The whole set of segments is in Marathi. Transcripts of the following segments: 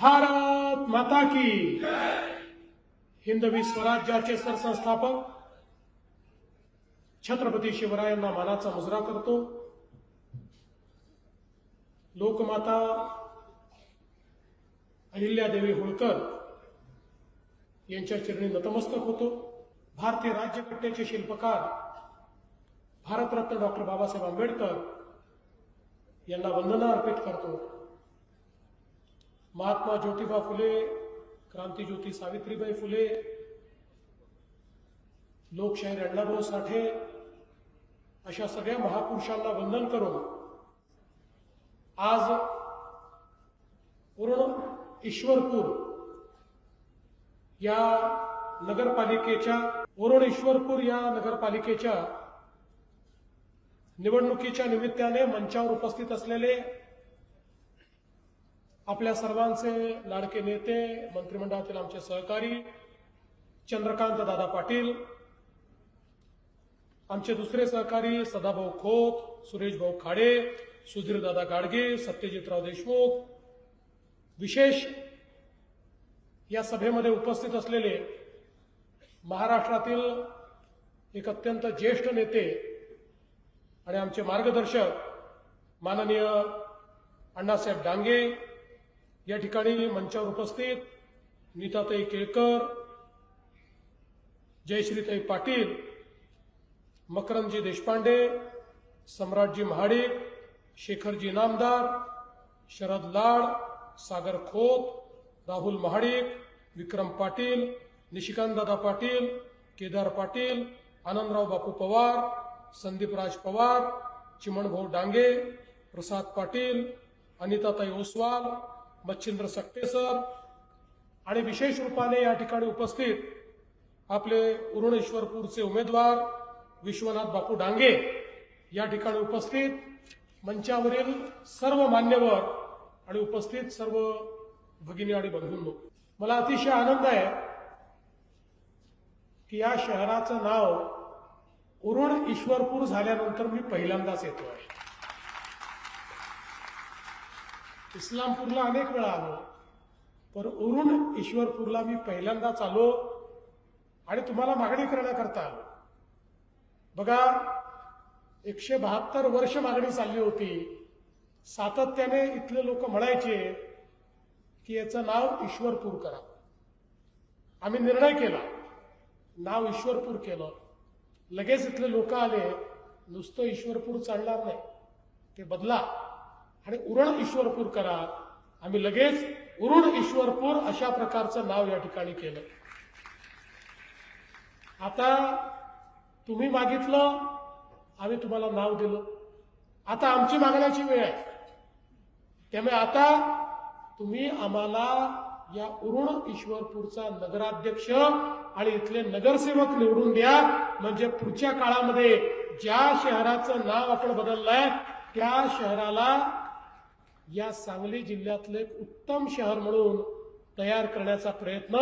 भारत माता की हिंदवी स्वराज्याचे सरसंस्थापक छत्रपती शिवरायांना मानाचा मुजरा करतो. लोकमाता अहिल्यादेवी होळकर यांच्या चरणी नतमस्तक होतो. भारतीय राज्यघटनेचे शिल्पकार भारतरत्न डॉक्टर बाबासाहेब आंबेडकर यांना वंदना अर्पित करतो. महात्मा ज्योतिबा फुले क्रांतीज्योती सावित्रीबाई फुले लोकशाहीर अण्णाभाऊ साठे अशा सगळ्या महापुरुषांना वंदन करून आज पूर्ण ईश्वरपूर या नगरपालिकेच्या ओरोड ईश्वरपूर या नगरपालिकेच्या निवडणुकीच्या निमित्ताने मंचावर उपस्थित असलेले आपल्या सर्वांचे लाडके नेते मंत्रिमंडळातील आमचे सहकारी चंद्रकांत दादा पाटील आमचे दुसरे सहकारी सदाभाऊ खोत सुरेश भाऊ खाडे सुधीरदादा गाडगे सत्यजितराव देशमुख विशेष या सभेमध्ये उपस्थित असलेले महाराष्ट्रातील एक अत्यंत ज्येष्ठ नेते आणि आमचे मार्गदर्शक माननीय अण्णासाहेब डांगे या ठिकाणी मंचावर उपस्थित नीताताई केळकर जयश्रीताई पाटील मकरंदजी देशपांडे सम्राटजी महाडिक शेखरजी नामदार शरद लाड सागर खोत राहुल महाडिक विक्रम पाटील निशिकांतदादा पाटील केदार पाटील आनंदराव बापू पवार संदीपराज पवार चिमणभाऊ डांगे प्रसाद पाटील अनिताताई ओसवाल मच्छिंद्र सक्तेसर आणि विशेष रूपाने या ठिकाणी उपस्थित आपले उरुणेश्वरपूरचे उमेदवार विश्वनाथ बापू डांगे या ठिकाणी उपस्थित मंचावरील सर्व मान्यवर आणि उपस्थित सर्व भगिनी आणि बंधूंनो. मला अतिशय आनंद आहे की या शहराचं नाव उरुण ईश्वरपूर झाल्यानंतर मी पहिल्यांदाच येतो आहे इस्लामपूरला अनेक वेळा आलो. पण उरुण ईश्वरपूरला मी पहिल्यांदाच आलो आणि तुम्हाला मागणी करण्याकरता आलो. बघा एकशे बहात्तर वर्ष मागणी चालली होती. सातत्याने इथले लोक म्हणायचे की याचं नाव ईश्वरपूर करा. आम्ही निर्णय केला. नाव ईश्वरपूर केलं. लगेच इथले लोक आले. नुसतं ईश्वरपूर चालणार नाही. ते बदला. आणि उरण ईश्वरपूर करा. आम्ही लगेच उरुण ईश्वरपूर अशा प्रकारचं नाव या ठिकाणी केलं. आता तुम्ही मागितलं आम्ही तुम्हाला नाव दिलं. आता आमची मागण्याची वेळ आहे. त्यामुळे आता तुम्ही आम्हाला या उरुण ईश्वरपूरचा नगराध्यक्ष आणि इथले नगरसेवक निवडून द्या. म्हणजे पुढच्या काळामध्ये ज्या शहराचं नाव आपण बदललंय त्या शहराला या सांगली जिल्ह्यातलं एक उत्तम शहर म्हणून तयार करण्याचा प्रयत्न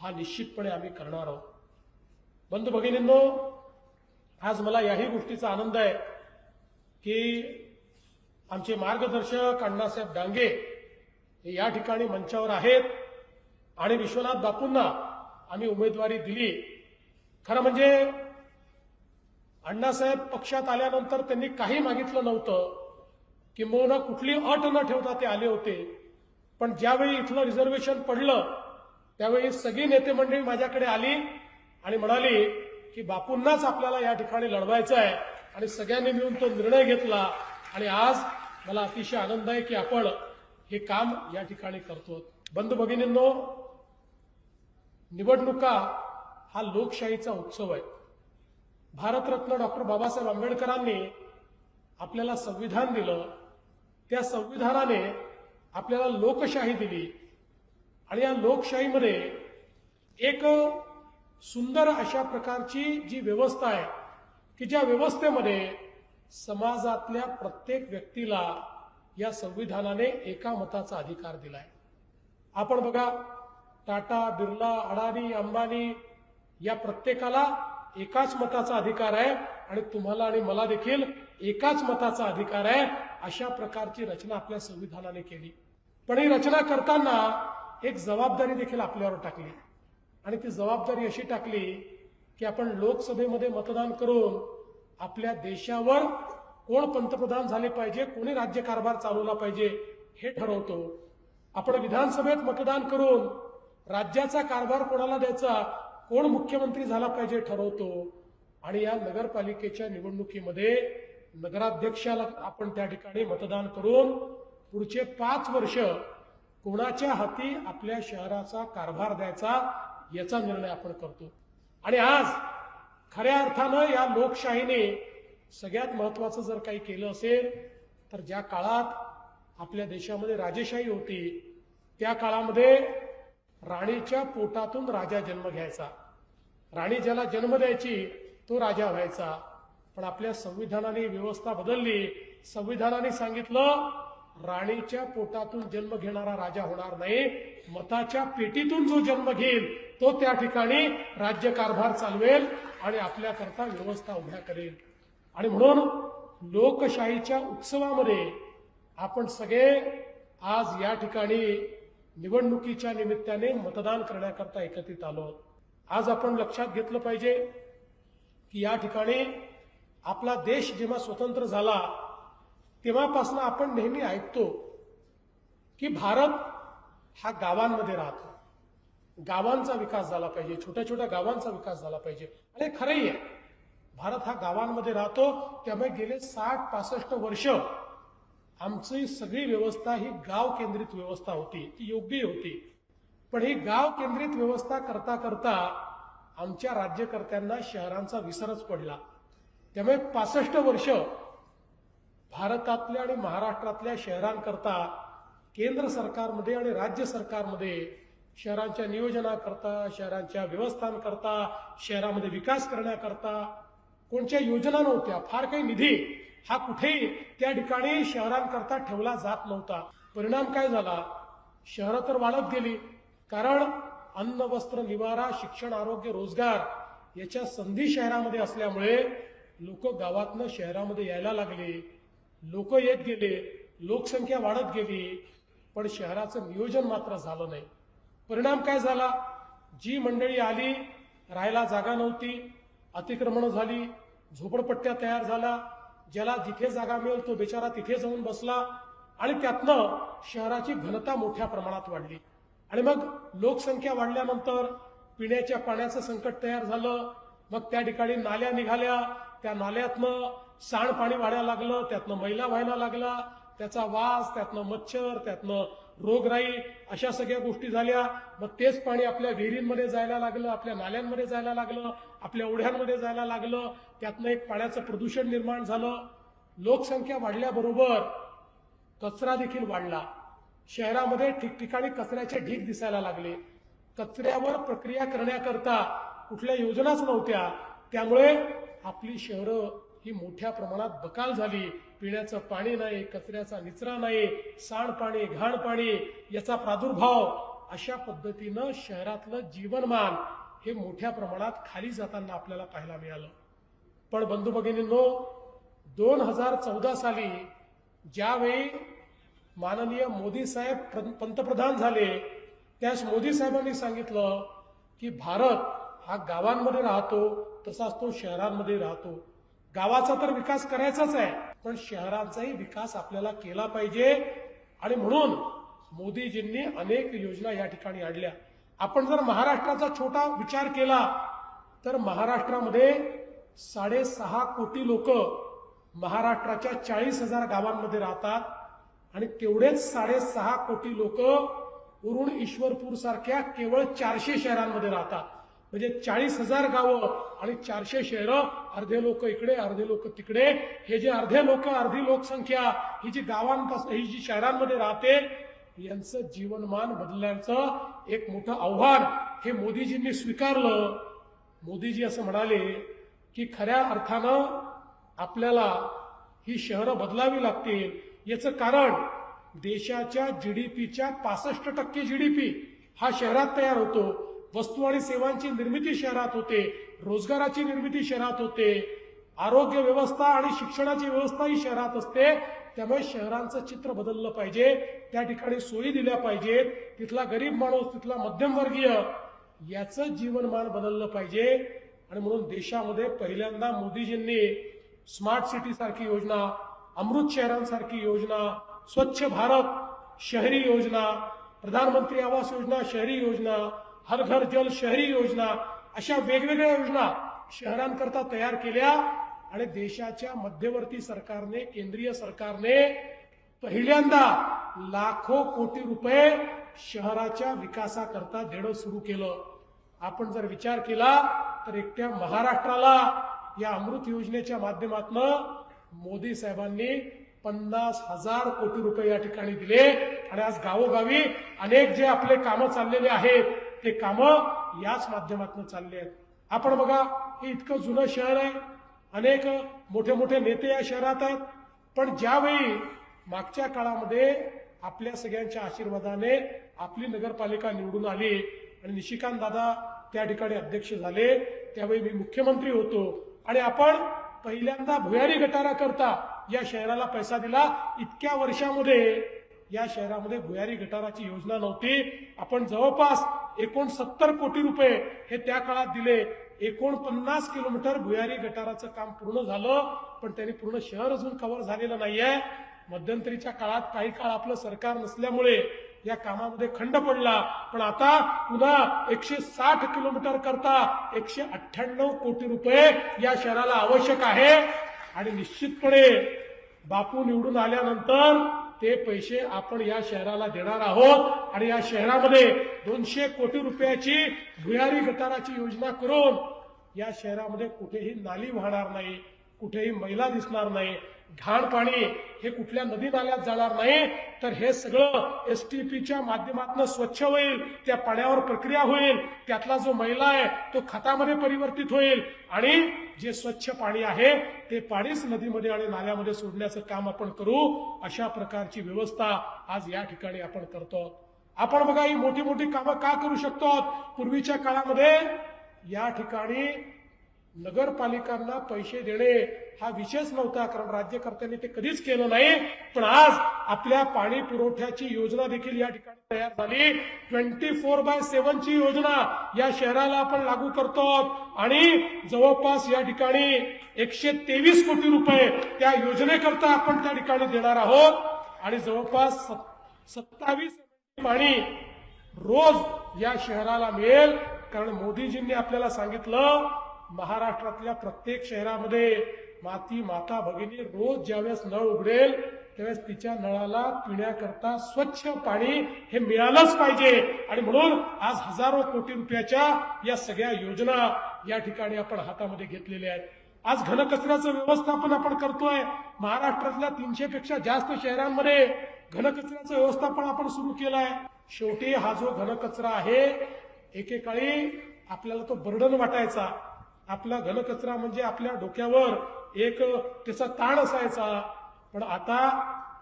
हा निश्चितपणे आम्ही करणार आहोत. बंधू भगिनींनो आज मला याही गोष्टीचा आनंद आहे की आमचे मार्गदर्शक अण्णासाहेब डांगे हे या ठिकाणी मंचावर आहेत आणि विश्वनाथ बापूंना आम्ही उमेदवारी दिली. खरं म्हणजे अण्णासाहेब पक्षात आल्यानंतर त्यांनी काही मागितलं नव्हतं. किंबहुना कुठली अट न ठेवता ते आले होते. पण ज्यावेळी इथलं रिझर्वेशन पडलं त्यावेळी सगळी नेते मंडळी माझ्याकडे आली आणि म्हणाली की बापूंनाच आपल्याला या ठिकाणी लढवायचं आहे आणि सगळ्यांनी मिळून तो निर्णय घेतला. आणि आज मला अतिशय आनंद आहे की आपण हे काम या ठिकाणी करतो. बंधू भगिनींनो निवडणुका हा लोकशाहीचा उत्सव आहे. भारतरत्न डॉक्टर बाबासाहेब आंबेडकरांनी आपल्याला संविधान दिलं. त्या संविधानाने आपल्याला लोकशाही दिली. आणि या लोकशाहीमध्ये एक सुंदर अशा प्रकारची जी व्यवस्था आहे की ज्या व्यवस्थेमध्ये समाजातल्या प्रत्येक व्यक्तीला या संविधानाने एका मताचा अधिकार दिलाय. आपण बघा टाटा बिर्ला अडाणी अंबानी या प्रत्येकाला एकाच मताचा अधिकार आहे. आणि तुम्हाला आणि मला देखील एकाच मताचा अधिकार आहे अशा प्रकारची रचना आपल्या संविधानाने केली. पण ही रचना करताना एक जबाबदारी देखील आपल्यावर टाकली. आणि ती जबाबदारी अशी टाकली की आपण लोकसभेमध्ये मतदान करून आपल्या देशावर कोण पंतप्रधान झाले पाहिजे कोणी राज्यकारभार चालवला पाहिजे हे ठरवतो. आपण विधानसभेत मतदान करून राज्याचा कारभार कोणाला द्यायचा कोण मुख्यमंत्री झाला पाहिजे ठरवतो. आणि या नगरपालिकेच्या निवडणुकीमध्ये नगराध्यक्षाला आपण त्या ठिकाणी मतदान करून पुढचे पाच वर्ष कोणाच्या हाती आपल्या शहराचा कारभार द्यायचा याचा निर्णय आपण करतो. आणि आज खऱ्या अर्थानं या लोकशाहीने सगळ्यात महत्वाचं जर काही केलं असेल तर ज्या काळात आपल्या देशामध्ये राजेशाही होती त्या काळामध्ये राणीच्या पोटातून राजा जन्म घ्यायचा. राणी ज्याला जन्म द्यायची तो राजा व्हायचा. पण आपल्या संविधानाने व्यवस्था बदलली. संविधानाने सांगितलं राणीच्या पोटातून जन्म घेणारा राजा होणार नाही. मताच्या पेटीतून जो जन्म घेईल तो त्या ठिकाणी राज्यकारभार चालवेल आणि आपल्याकरता व्यवस्था उभ्या करेल. आणि म्हणून लोकशाहीच्या उत्सवामध्ये आपण सगळे आज या ठिकाणी निवडणुकीच्या निमित्ताने मतदान करण्याकरता एकत्रित आलो. आज आपण लक्षात घेतलं पाहिजे की या ठिकाणी आपला देश जेव्हा स्वतंत्र झाला तेव्हापासून आपण नेहमी ऐकतो की भारत हा गावांमध्ये राहतो. गावांचा विकास झाला पाहिजे छोट्या छोट्या गावांचा विकास झाला पाहिजे. आणि खरंही आहे भारत हा गावांमध्ये राहतो त्यामुळे गेले साठ पासष्ट वर्ष आमची सगळी व्यवस्था ही गाव केंद्रित व्यवस्था होती ती योग्य होती. पण ही गाव केंद्रित व्यवस्था करता करता आमच्या राज्यकर्त्यांना शहरांचा विसरच पडला. त्यामुळे पासष्ट वर्ष भारतातल्या आणि महाराष्ट्रातल्या शहरांकरता केंद्र सरकारमध्ये आणि राज्य सरकारमध्ये शहरांच्या नियोजनाकरता शहरांच्या व्यवस्थांकरता शहरामध्ये विकास करण्याकरता कोणत्या योजना नव्हत्या फार काही निधी हा कुठेही त्या ठिकाणी शहरांकरता ठेवला जात नव्हता. परिणाम काय झाला? शहरं तर वाढत गेली. कारण अन्न वस्त्र निवारा शिक्षण आरोग्य रोजगार याच्या संधी शहरामध्ये असल्यामुळे लोक गावातनं शहरामध्ये यायला लागले. लोक येत गेले लोकसंख्या वाढत गेली पण शहराचं नियोजन मात्र झालं नाही. परिणाम काय झाला? जी मंडळी आली राहायला जागा नव्हती अतिक्रमणं झाली झोपडपट्ट्या तयार झाल्या ज्याला जिथे जागा मिळेल तो बिचारा तिथे जाऊन बसला आणि त्यातनं शहराची घनता मोठ्या प्रमाणात वाढली. आणि मग लोकसंख्या वाढल्यानंतर पिण्याच्या पाण्याचं संकट तयार झालं. मग त्या ठिकाणी नाल्या निघाल्या. त्या नाल्यातनं सांडपाणी वाढायला लागलं. त्यातनं मैला व्हायला लागला. त्याचा वास त्यातनं मच्छर त्यातनं रोगराई अशा सगळ्या गोष्टी झाल्या. मग तेच पाणी आपल्या विहिरींमध्ये जायला लागलं आपल्या नाल्यांमध्ये जायला लागलं आपल्या ओढ्यांमध्ये जायला लागलं. त्यातनं एक पाण्याचं प्रदूषण निर्माण झालं. लोकसंख्या वाढल्याबरोबर कचरा देखील वाढला. शहरामध्ये ठिकठिकाणी कचऱ्याचे ढीग दिसायला लागले. कचऱ्यावर प्रक्रिया करण्याकरता कुठल्या योजनाच नव्हत्या. त्यामुळे आपली शहरं ही मोठ्या प्रमाणात बकाल झाली. पिण्याचं पाणी नाही कचऱ्याचा निचरा नाही सांडपाणी घाण पाणी याचा प्रादुर्भाव अशा पद्धतीनं शहरातलं जीवनमान हे मोठ्या प्रमाणात खाली जाताना आपल्याला पाहायला मिळालं. पण बंधू भगिनींनो दोन हजार चौदा साली ज्यावेळी माननीय मोदी साहेब पंतप्रधान झाले. त्यास मोदी साहेबांनी सांगितलं की भारत हा गावांमध्ये राहतो तसाच तो शहरांमध्ये राहतो. गावाचा तर विकास करायचाच आहे पण शहरांचाही विकास आपल्याला केला पाहिजे. आणि म्हणून मोदीजींनी अनेक योजना या ठिकाणी आणल्या. आपण जर महाराष्ट्राचा छोटा विचार केला तर महाराष्ट्रामध्ये साडेसहा कोटी लोक महाराष्ट्राच्या चाळीस हजार गावांमध्ये राहतात. आणि तेवढेच साडेसहा कोटी लोक उरुण ईश्वरपूर सारख्या केवळ चारशे शहरांमध्ये राहतात. म्हणजे चाळीस हजार गावं आणि चारशे शहरं अर्धे लोक इकडे अर्धे लोक तिकडे. हे जे अर्धे लोक अर्धी लोकसंख्या ही जी गावांपासून ही जी शहरांमध्ये राहते यांचं जीवनमान बदलण्याचं एक मोठं आव्हान हे मोदीजींनी स्वीकारलं. मोदीजी असं म्हणाले की खऱ्या अर्थानं आपल्याला ही शहरं बदलावी लागतील याचं कारण देशाच्या जीडीपीच्या पासष्ट टक्के जीडीपी हा शहरात तयार होतो. वस्तू आणि सेवांची निर्मिती शहरात होते रोजगाराची निर्मिती शहरात होते आरोग्य व्यवस्था आणि शिक्षणाची व्यवस्था ही शहरात असते. त्यामुळे शहरांचं चित्र बदललं पाहिजे त्या ठिकाणी सोयी दिल्या पाहिजेत. तिथला गरीब माणूस तिथला मध्यमवर्गीय याचं जीवनमान बदललं पाहिजे. आणि म्हणून देशामध्ये पहिल्यांदा मोदीजींनी स्मार्ट सिटी सारखी योजना अमृत शहरांसारखी योजना स्वच्छ भारत शहरी योजना प्रधानमंत्री आवास योजना शहरी योजना हर घर जल शहरी योजना अशा वेगवेगळ्या योजना शहरांकरता तयार केल्या आणि देशाच्या मध्यवर्ती सरकारने केंद्रीय सरकारने पहिल्यांदा लाखो कोटी रुपये शहराच्या विकासाकरता देणं सुरू केलं. आपण जर विचार केला तर एकट्या महाराष्ट्राला या अमृत योजनेच्या माध्यमातून मोदी साहेबांनी पन्नास हजार कोटी रुपये या ठिकाणी दिले. आणि आज गावोगावी अनेक जे आपले कामं चाललेले आहेत ते कामं याच माध्यमातून चालले आहेत. आपण बघा हे इतकं जुनं शहर आहे. अनेक मोठे मोठे नेते या शहरात आहेत. पण ज्यावेळी मागच्या काळामध्ये आपल्या सगळ्यांच्या आशीर्वादाने आपली नगरपालिका निवडून आली आणि निशिकांत दादा त्या ठिकाणी अध्यक्ष झाले त्यावेळी मी मुख्यमंत्री होतो. आणि आपण पहिल्यांदा भुयारी गटारा करता या शहराला पैसा दिला. इतक्या वर्षामध्ये या शहरामध्ये भुयारी गटाराची योजना नव्हती. आपण जवळपास एकोणसत्तर कोटी रुपये हे त्या काळात दिले. एकोणपन्नास किलोमीटर भुयारी गटाराचं काम पूर्ण झालं पण त्यांनी पूर्ण शहर अजून कव्हर झालेलं नाहीये. मध्यंतरीच्या काळात काही काळ आपलं सरकार नसल्यामुळे या कामामध्ये खंड पडला. पण आता पुन्हा एकशे साठ किलोमीटर करता एकशे अठ्ठ्याण्णव कोटी रुपये या शहराला आवश्यक आहे. आणि निश्चितपणे बापू निवडून आल्यानंतर ते पैसे आपण या शहराला देणार आहोत. आणि या शहरामध्ये दोनशे कोटी रुपयाची भुयारी गटाराची योजना करून या शहरामध्ये कुठेही नाली वाहणार नाही कुठेही मैला दिसणार नाही. घाण पाणी हे कुठल्या नदी नाल्यात जाणार नाही तर हे सगळं एस टी पीच्या माध्यमातून स्वच्छ होईल त्या पाण्यावर प्रक्रिया होईल त्यातला जो मैला आहे तो खतामध्ये परिवर्तित होईल. आणि जे स्वच्छ पाणी आहे ते पाणीच नदीमध्ये आणि नाल्यामध्ये सोडण्याचं काम आपण करू अशा प्रकारची व्यवस्था आज या ठिकाणी आपण करतो. आपण बघा ही मोठी मोठी कामं का करू शकतो? पूर्वीच्या काळामध्ये या ठिकाणी नगरपालिकांना पैसे देणे हा विषयच नव्हता कारण राज्यकर्त्यांनी ते कधीच केलं नाही. पण आज आपल्या पाणी पुरवठ्याची योजना देखील या ठिकाणी तयार झाली. ट्वेंटी फोर बाय सेव्हनची योजना या शहराला आपण लागू करतो. आणि जवळपास या ठिकाणी एकशे तेवीस कोटी रुपये त्या योजनेकरता आपण त्या ठिकाणी देणार आहोत. आणि जवळपास सत्तावीस पाणी रोज या शहराला मिळेल. कारण मोदीजींनी आपल्याला सांगितलं महाराष्ट्रातल्या प्रत्येक शहरामध्ये माती माता भगिनी रोज ज्यावेळेस नळ उघडेल त्यावेळेस तिच्या नळाला पिण्याकरता स्वच्छ पाणी हे मिळालंच पाहिजे. आणि म्हणून आज हजारो कोटी रुपयाच्या या सगळ्या योजना या ठिकाणी आपण हातामध्ये घेतलेल्या आहेत. आज घनकचऱ्याचं व्यवस्थापन आपण करतोय. महाराष्ट्रातल्या तीनशे पेक्षा जास्त शहरांमध्ये घनकचऱ्याचं व्यवस्थापन आपण सुरू केलंय. शेवटी हा जो घनकचरा आहे एकेकाळी आपल्याला तो बर्डन वाटायचा. आपला घनकचरा म्हणजे आपल्या डोक्यावर एक त्याचा ताण असायचा. पण आता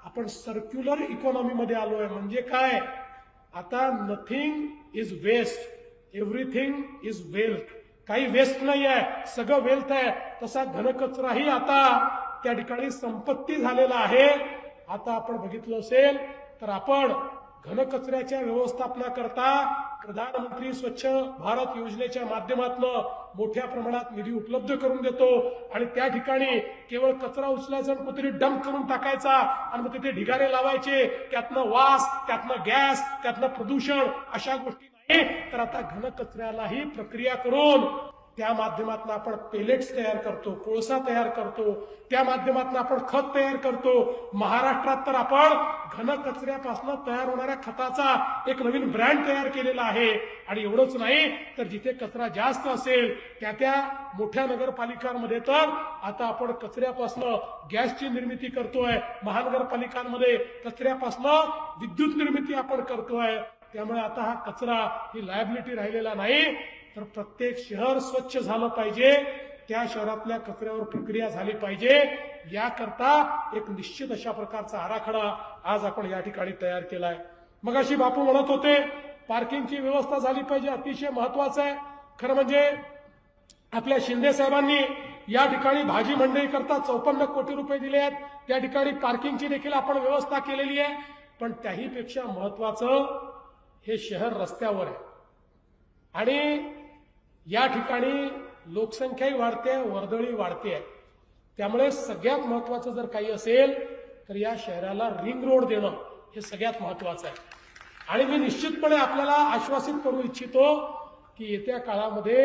आपण सर्क्युलर इकॉनॉमीमध्ये आलोय. म्हणजे काय? आता nothing is waste everything is wealth काही वेस्ट नाही आहे सगळं वेल्थ आहे. तसा घनकचराही आता त्या ठिकाणी संपत्ती झालेला आहे. आता आपण बघितलं असेल तर आपण घनकचऱ्याच्या व्यवस्थापनाकरता प्रधानमंत्री स्वच्छ भारत योजनेच्या माध्यमातून मोठ्या प्रमाणात निधी उपलब्ध करून देतो. आणि त्या ठिकाणी केवळ कचरा उचलायचा आणि कुठेतरी डंप करून टाकायचा आणि मग तिथे ढिगारे लावायचे. त्यातनं वास त्यातनं गॅस त्यातनं प्रदूषण अशा गोष्टी नाही. तर आता घनकचऱ्यालाही प्रक्रिया करून त्या माध्यमातून आपण पेलेट्स तयार करतो कोळसा तयार करतो त्या माध्यमातून आपण खत तयार करतो. महाराष्ट्रात तर आपण घन कचऱ्यापासून तयार होणाऱ्या खताचा एक नवीन ब्रँड तयार केलेला आहे. आणि एवढंच नाही तर जिथे कचरा जास्त असेल त्या त्या मोठ्या नगरपालिकांमध्ये तर आता आपण कचऱ्यापासून गॅसची निर्मिती करतोय. महानगरपालिकांमध्ये कचऱ्यापासून विद्युत निर्मिती आपण करतोय. त्यामुळे आता हा कचरा ही लायबिलिटी राहिलेला नाही. तर प्रत्येक शहर स्वच्छ झालं पाहिजे त्या शहरातल्या कचऱ्यावर प्रक्रिया झाली पाहिजे. याकरता एक निश्चित अशा प्रकारचा आराखडा आज आपण या ठिकाणी तयार केलाय. मग अशी बापू म्हणत होते पार्किंगची व्यवस्था झाली पाहिजे अतिशय महत्वाचं आहे. खरं म्हणजे आपल्या शिंदे साहेबांनी या ठिकाणी भाजी मंडई करता चौपन्न कोटी रुपये दिले आहेत. त्या ठिकाणी पार्किंगची देखील आपण व्यवस्था केलेली आहे. पण त्याहीपेक्षा महत्वाचं हे शहर रस्त्यावर आहे. आणि या ठिकाणी लोकसंख्याही वाढते वर्दळी वाढते. त्यामुळे सगळ्यात महत्वाचं जर काही असेल तर या शहराला रिंग रोड देणं हे सगळ्यात महत्वाचं आहे. आणि मी निश्चितपणे आपल्याला आश्वासित करू इच्छितो की येत्या काळामध्ये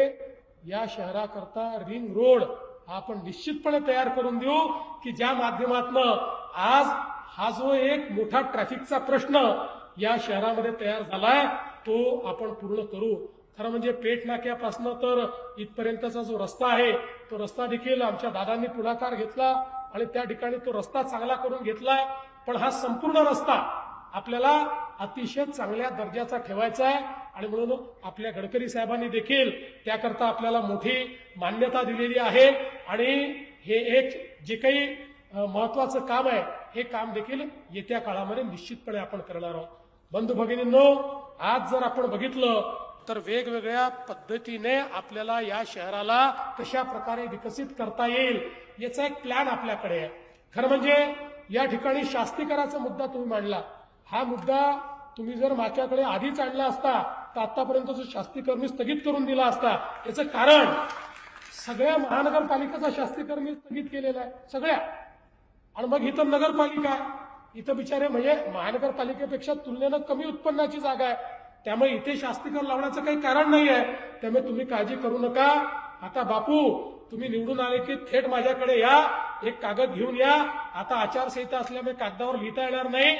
या शहराकरता रिंग रोड हा आपण निश्चितपणे तयार करून देऊ की ज्या माध्यमातनं आज हा जो एक मोठा ट्रॅफिकचा प्रश्न या शहरामध्ये तयार झालाय तो आपण पूर्ण करू. खरं म्हणजे पेठ नाक्यापासून तर इथपर्यंतचा जो रस्ता आहे तो रस्ता देखील आमच्या दादांनी पुढाकार घेतला आणि त्या ठिकाणी तो रस्ता चांगला करून घेतलाय पण हा संपूर्ण रस्ता आपल्याला अतिशय चांगल्या दर्जाचा ठेवायचा आहे आणि म्हणून आपल्या गडकरी साहेबांनी देखील त्याकरता आपल्याला मोठी मान्यता दिलेली आहे. आणि हे एक जे काही महत्वाचं काम आहे हे काम देखील येत्या काळामध्ये निश्चितपणे आपण करणार आहोत. बंधू भगिनींनो आज जर आपण बघितलं तर वेगवेगळ्या पद्धतीने आपल्याला या शहराला कशा प्रकारे विकसित करता येईल याचा एक प्लॅन आपल्याकडे आहे. खरं म्हणजे या ठिकाणी शास्तीकराचा मुद्दा तुम्ही मांडला. हा मुद्दा तुम्ही जर माझ्याकडे आधीच आणला असता तर आतापर्यंत जो शास्तीकर मी स्थगित करून दिला असता याचं कारण सगळ्या महानगरपालिकेचा शास्तीकर मी स्थगित केलेला आहे. सगळ्या. आणि मग इथं नगरपालिका इथं बिचारे म्हणजे महानगरपालिकेपेक्षा तुलनेनं कमी उत्पन्नाची जागा आहे. त्यामुळे इथे शास्तीकर लावण्याचं काही कारण नाही आहे त्यामुळे तुम्ही काळजी करू नका. आता बापू तुम्ही निवडून आले की थेट माझ्याकडे या. एक कागद घेऊन या. आता आचारसंहिता असल्यामुळे कागदावर लिहिता येणार नाही.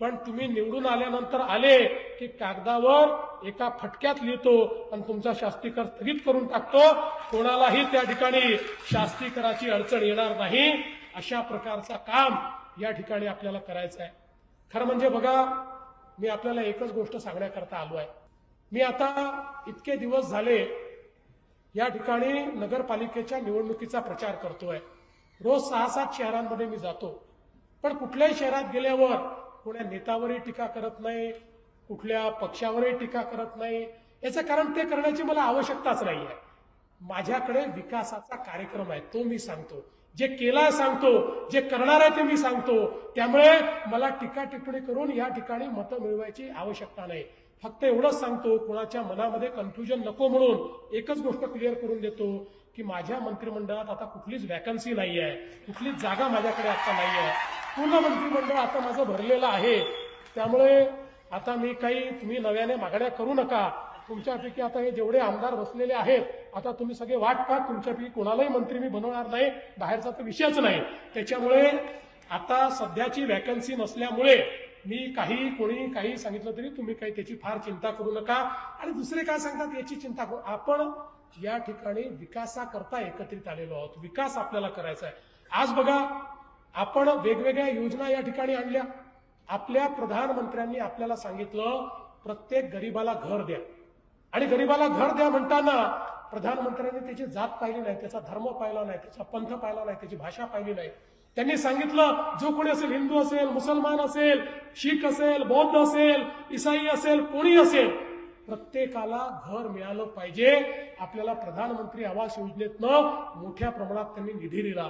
पण तुम्ही निवडून आल्यानंतर आले की कागदावर एका फटक्यात लिहितो आणि तुमचा शास्तीकर स्थगित करून टाकतो. कोणालाही त्या ठिकाणी शास्तीकराची अडचण येणार नाही. अशा प्रकारचा काम या ठिकाणी आपल्याला करायचं आहे खरं म्हणजे बघा मी आपल्याला एकच गोष्ट सांगण्याकरता आलो आहे. मी आता इतके दिवस झाले या ठिकाणी नगरपालिकेच्या निवडणुकीचा प्रचार करतोय. रोज सहा सात शहरांमध्ये मी जातो. पण कुठल्याही शहरात गेल्यावर कोण्या नेत्यावरही टीका करत नाही कुठल्या पक्षावरही टीका करत नाही. याचं कारण ते करण्याची मला आवश्यकताच नाही आहे माझ्याकडे विकासाचा कार्यक्रम आहे तो मी सांगतो. जे केला सांगतो जे करणार आहे ते मी सांगतो. त्यामुळे मला टीका टिप्पणी करून या ठिकाणी मतं मिळवायची आवश्यकता नाही. फक्त एवढंच सांगतो कोणाच्या मनामध्ये कन्फ्युजन नको म्हणून एकच गोष्ट क्लिअर करून देतो की माझ्या मंत्रिमंडळात आता कुठलीच व्हॅकन्सी नाही आहे. कुठलीच जागा माझ्याकडे आता नाही आहे. पूर्ण मंत्रिमंडळ आता माझं भरलेलं आहे. त्यामुळे आता मी काही तुम्ही नव्याने मागण्या करू नका. तुमच्यापैकी आता हे जेवढे आमदार बसलेले आहेत आता तुम्ही सगळे वाट पहा तुमच्यापैकी कोणालाही मंत्री मी बनवणार नाही बाहेरचा तर विषयच नाही. त्याच्यामुळे आता सध्याची वॅकन्सी नसल्यामुळे मी काही कोणी काही सांगितलं तरी तुम्ही काही त्याची फार चिंता करू नका. आणि दुसरे काय सांगतात याची चिंता करू. आपण या ठिकाणी विकासाकरता एकत्रित आलेलो आहोत. विकास आपल्याला करायचा आहे. आज बघा आपण वेगवेगळ्या योजना या ठिकाणी आणल्या. आपल्या प्रधानमंत्र्यांनी आपल्याला सांगितलं प्रत्येक गरीबाला घर द्या. आणि गरीबाला घर द्या म्हणताना प्रधानमंत्र्यांनी त्याची जात पाहिली नाही त्याचा धर्म पाहिला नाही त्याचा पंथ पाहिला नाही त्याची भाषा पाहिली नाही. त्यांनी सांगितलं जो कोणी असेल हिंदू असेल मुसलमान असेल शीख असेल बौद्ध असेल इसाई असेल कोणी असेल प्रत्येकाला घर मिळालं पाहिजे. आपल्याला प्रधानमंत्री आवास योजनेतनं मोठ्या प्रमाणात त्यांनी निधी दिला.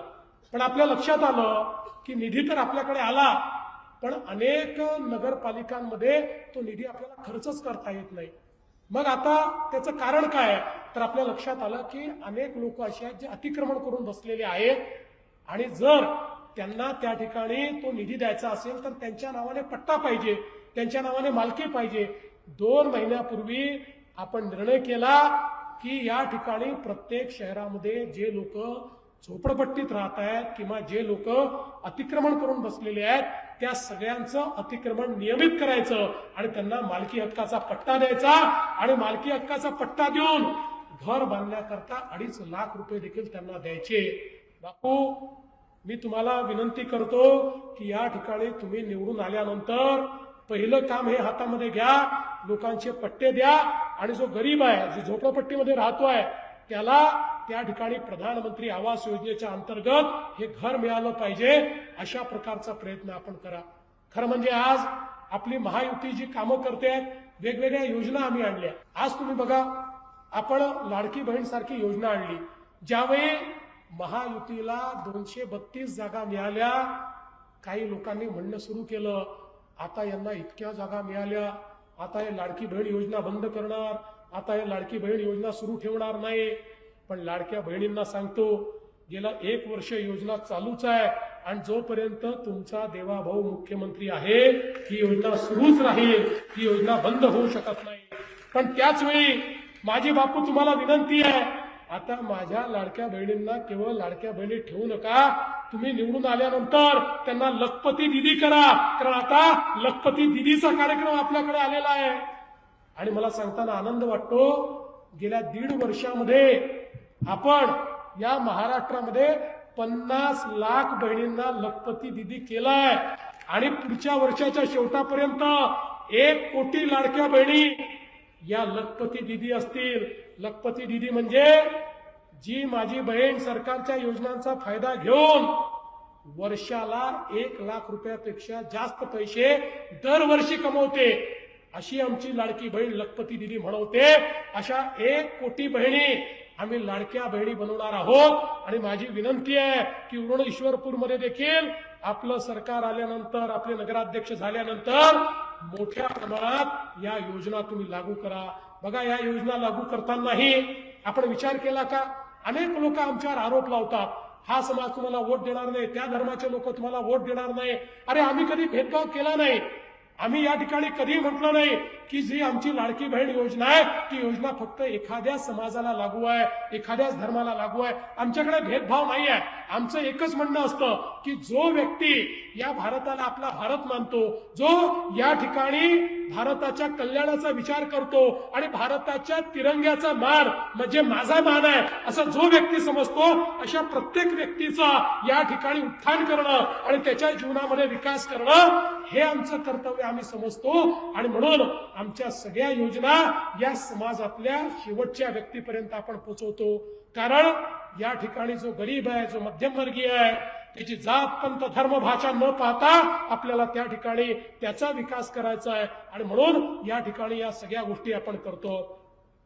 पण आपल्या लक्षात आलं की निधी तर आपल्याकडे आला पण अनेक नगरपालिकांमध्ये तो निधी आपल्याला खर्चच करता येत नाही. मग आता त्याचं कारण काय? तर आपल्या लक्षात आलं की अनेक लोक असे आहेत जे अतिक्रमण करून बसलेले आहेत. आणि जर त्यांना त्या ठिकाणी तो निधी द्यायचा असेल तर त्यांच्या नावाने पट्टा पाहिजे त्यांच्या नावाने मालकी पाहिजे. दोन महिन्यापूर्वी आपण निर्णय केला की या ठिकाणी प्रत्येक शहरामध्ये जे लोक झोपडपट्टीत राहत आहेत किंवा जे लोक अतिक्रमण करून बसलेले आहेत त्या सगळ्यांचं अतिक्रमण नियमित करायचं आणि त्यांना मालकी हक्काचा पट्टा द्यायचा आणि मालकी हक्काचा पट्टा देऊन घर बांधण्याकरता अडीच लाख रुपये देखील त्यांना द्यायचे. बापू मी तुम्हाला विनंती करतो की या ठिकाणी तुम्ही निवडून आल्यानंतर पहिलं काम हे हातामध्ये घ्या लोकांचे पट्टे द्या आणि जो गरीब आहे जो झोपडपट्टीमध्ये आहे त्याला त्या ठिकाणी प्रधानमंत्री आवास योजनेच्या अंतर्गत हे घर मिळालं पाहिजे. अशा प्रकारचा प्रयत्न आपण करा. खरं म्हणजे आज आपली महायुती जी कामं करते वेगवेगळ्या योजना आम्ही आणल्या. आज तुम्ही बघा आपण लाडकी बहीण सारखी योजना आणली. ज्यावेळी महायुतीला दोनशे बत्तीस जागा मिळाल्या काही लोकांनी म्हणणं सुरू केलं आता यांना इतक्या जागा मिळाल्या आता हे लाडकी बहीण योजना बंद करणार आता हे लाडकी बहीण योजना सुरू ठेवणार नाही. पण लाडक्या बहिणींना सांगतो गेला एक वर्ष योजना चालूच आहे आणि जोपर्यंत तुमचा देवाभाऊ मुख्यमंत्री आहे ही योजना सुरूच राहील ही योजना बंद होऊ शकत नाही. पण त्याच वेळी माझी बापू तुम्हाला विनंती आहे. आता माझ्या लाडक्या बहिणींना केवळ लाडक्या बहिणी ठेवू नका. तुम्ही निवडून आल्यानंतर त्यांना लखपती दिदी करा. कारण आता लखपती दिदीचा कार्यक्रम आपल्याकडे आलेला आहे. आणि मला सांगताना आनंद वाटतो गेल्या दीड वर्षामध्ये आपण या महाराष्ट्रामध्ये पन्नास लाख बहिणींना लखपती दिदी केलाय. आणि पुढच्या वर्षाच्या शेवटापर्यंत एक कोटी लाडक्या बहिणी या लखपती दिदी असतील. लखपती दिदी म्हणजे जी माझी बहीण सरकारच्या योजनांचा फायदा घेऊन वर्षाला एक लाख रुपयापेक्षा जास्त पैसे दरवर्षी कमवते अशी आमची लाडकी बहीण लखपती दिदी म्हणवते. अशा एक कोटी बहिणी आम्ही लाडक्या बहिणी बनवणार आहोत. आणि माझी विनंती आहे की उरण ईश्वरपूरमध्ये देखील आपलं सरकार आल्यानंतर आपले नगराध्यक्ष झाल्यानंतर मोठ्या प्रमाणात या योजना तुम्ही लागू करा. बघा या योजना लागू करतानाही आपण विचार केला का? अनेक लोक आमच्यावर आरोप लावतात. हा समाज तुम्हाला वोट देणार नाही त्या धर्माचे लोक तुम्हाला वोट देणार नाही. अरे आम्ही कधी भेदभाव केला नाही? आम्ही या ठिकाणी कधी म्हटलं नाही की जी आमची लाडकी बहीण योजना आहे ती योजना फक्त एखाद्या समाजाला लागू आहे एखाद्याच धर्माला लागू आहे. आमच्याकडे भेदभाव नाही आहे. आमचं एकच म्हणणं असतं की जो व्यक्ती या भारताला आपला भारत मानतो जो या ठिकाणी भारताच्या कल्याणाचा विचार करतो आणि भारताच्या तिरंग्याचा मान म्हणजे माझा मान आहे असा जो व्यक्ती समजतो अशा प्रत्येक व्यक्तीचा या ठिकाणी उत्थान करणं आणि त्याच्या जीवनामध्ये विकास करणं हे आमचं कर्तव्य आम्ही समजतो. आणि म्हणून आमच्या सगळ्या योजना या समाजातल्या शेवटच्या व्यक्तीपर्यंत आपण पोहोचवतो कारण या ठिकाणी जो गरीब आहे जो मध्यमवर्गीय आहे त्याची जात पंत धर्म भाषा न पाहता आपल्याला त्या ठिकाणी त्याचा विकास करायचा आहे. आणि म्हणून या ठिकाणी या सगळ्या गोष्टी आपण करतो.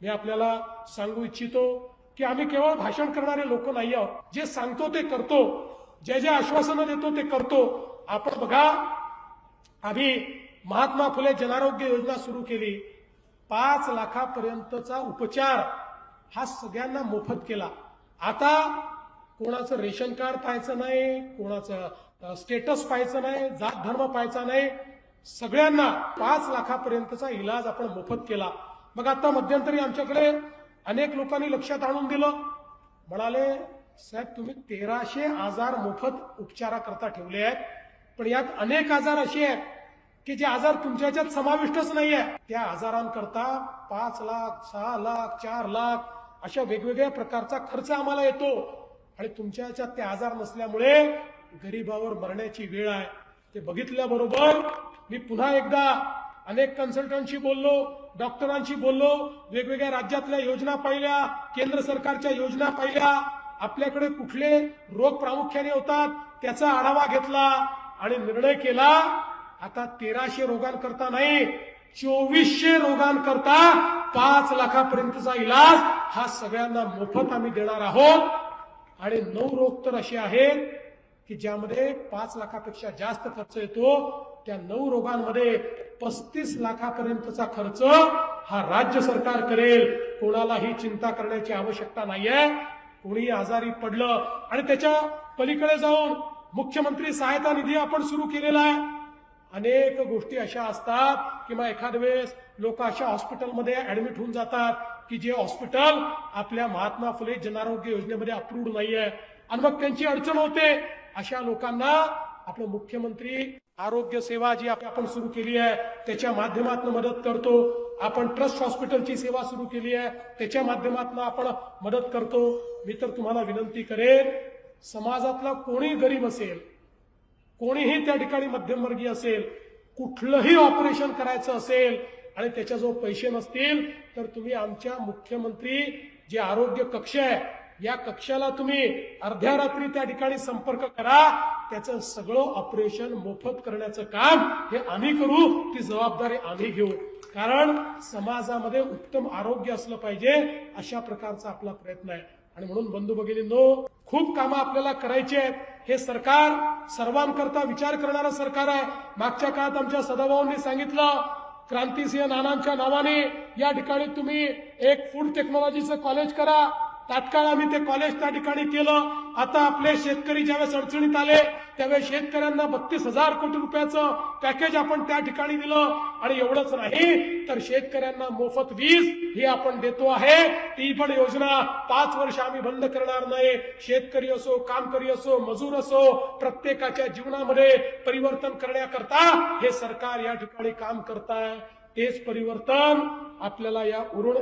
मी आपल्याला सांगू इच्छितो की आम्ही केवळ भाषण करणारे लोक नाही आहोत. जे सांगतो ते करतो. जे जे आश्वासनं देतो ते करतो. आपण बघा आम्ही महात्मा फुले जनारोग्य योजना सुरू केली. पाच लाखापर्यंतचा उपचार हा सगळ्यांना मोफत केला. आता कोणाचं रेशन कार्ड पाहायचं नाही कोणाचं स्टेटस पाहायचं नाही जात धर्म पाहायचा नाही. सगळ्यांना पाच लाखापर्यंतचा इलाज आपण मोफत केला. मग आता मध्यंतरी आमच्याकडे अनेक लोकांनी लक्षात आणून दिलं. म्हणाले साहेब तुम्ही तेराशे आजार मोफत उपचाराकरता ठेवले आहेत. पण यात अनेक आजार असे आहेत की जे आजार तुमच्या याच्यात समाविष्टच नाहीये त्या आजारांकरता पाच लाख सहा लाख चार लाख अशा वेगवेगळ्या प्रकारचा खर्च आम्हाला येतो. आणि तुमच्या ह्याच्यात ते आजार नसल्यामुळे गरीबावर मरण्याची वेळ आहे. ते बघितल्याबरोबर मी पुन्हा एकदा अनेक कन्सल्टंटशी बोललो डॉक्टरांशी बोललो वेगवेगळ्या राज्यातल्या योजना पाहिल्या केंद्र सरकारच्या योजना पाहिल्या. आपल्याकडे कुठले रोग प्रामुख्याने होतात त्याचा आढावा घेतला आणि निर्णय केला. आता तेराशे रोगांकरता नाही चोवीसशे रोगांकरता पाच लाखापर्यंतचा इलाज हा सगळ्यांना मोफत आम्ही देणार आहोत. आणि नऊ रोग तर असे आहेत की ज्यामध्ये पाच लाखापेक्षा जास्त खर्च येतो. त्या नऊ रोगांमध्ये पस्तीस लाखापर्यंतचा खर्च हा राज्य सरकार करेल. कोणालाही चिंता करण्याची आवश्यकता नाहीये. कोणी आजारी पडलं. आणि त्याच्या पलीकडे जाऊन मुख्यमंत्री सहायता निधी आपण सुरू केलेला आहे. अनेक गोष्टी अशा असतात किंवा एखाद्या वेळेस लोक अशा हॉस्पिटलमध्ये ऍडमिट होऊन जातात की जे हॉस्पिटल आपल्या महात्मा फुले जनारोग्य योजनेमध्ये अप्रूव्ड नाहीये. आणि मग त्यांची अडचण होते. अशा लोकांना आपलं मुख्यमंत्री आरोग्य सेवा जी आपण सुरू केली आहे त्याच्या माध्यमातून मदत करतो. आपण ट्रस्ट हॉस्पिटलची सेवा सुरू केली आहे त्याच्या माध्यमातून आपण मदत करतो. मी तर तुम्हाला विनंती करेन समाजातला कोणी गरीब असेल कोणीही त्या ठिकाणी मध्यमवर्गीय असेल कुठलंही ऑपरेशन करायचं असेल आणि त्याच्याजवळ पैसे नसतील तर तुम्ही आमच्या मुख्यमंत्री जे आरोग्य कक्ष आहे या कक्षाला तुम्ही अर्ध्या रात्री त्या ठिकाणी संपर्क करा. त्याचं सगळं ऑपरेशन मोफत करण्याचं काम हे आम्ही करू ती जबाबदारी आम्ही घेऊ. कारण समाजामध्ये उत्तम आरोग्य असलं पाहिजे अशा प्रकारचा आपला प्रयत्न आहे. आणि म्हणून बंधू भगिनींनो खूप कामं आपल्याला करायची आहेत. हे सरकार सर्वांकरता विचार करणारं सरकार आहे. मागच्या काळात आमच्या सदाभाऊंनी सांगितलं क्रांतिसिंह नानांच्या नावाने या ठिकाणी तुम्ही एक फूड टेक्नॉलॉजीचं कॉलेज करा. तात्काळ आम्ही ते कॉलेज त्या ठिकाणी केलं. आता आपले शेतकरी ज्यावेळेस अडचणीत आले त्यावेळेस शेतकऱ्यांना बत्तीस हजार कोटी रुपयाचं पॅकेज आपण त्या ठिकाणी दिलं. आणि एवढंच नाही तर शेतकऱ्यांना मोफत वीज ही आपण देतो आहे. ती पण योजना पाच वर्ष आम्ही बंद करणार नाही. शेतकरी असो कामकरी असो मजूर असो प्रत्येकाच्या जीवनामध्ये परिवर्तन करण्याकरता हे सरकार या ठिकाणी काम करत आहे. तेच परिवर्तन आपल्याला या उरुण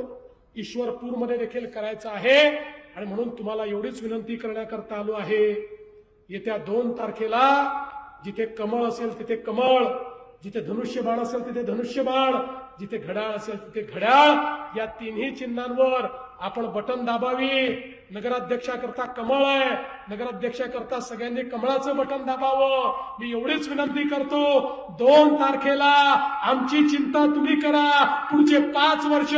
ईश्वरपूरमध्ये देखील करायचं आहे. आणि म्हणून तुम्हाला एवढीच विनंती करण्याकरता आलो आहे. येत्या दोन तारखेला जिथे कमळ असेल तिथे कमळ जिथे धनुष्यबाण असेल तिथे धनुष्यबाण जिथे घड्याळ असेल तिथे घड्याळ या तिन्ही चिन्हांवर आपण बटन दाबावी. नगराध्यक्षाकरता कमळ आहे. नगराध्यक्षाकरता सगळ्यांनी कमळाचं बटन दाबावं. मी एवढीच विनंती करतो दोन तारखेला आमची चिंता तुम्ही करा. पुढचे पाच वर्ष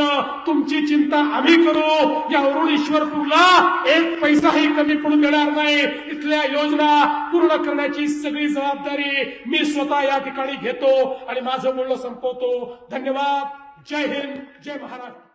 तुमची चिंता आम्ही करू. या अरुण ईश्वरपूरला एक पैसाही कमी पडून देणार नाही. इथल्या योजना पूर्ण करण्याची सगळी जबाबदारी मी स्वतः या ठिकाणी घेतो आणि माझं बोलणं संपवतो. धन्यवाद. जय हिंद. जय महाराष्ट्र.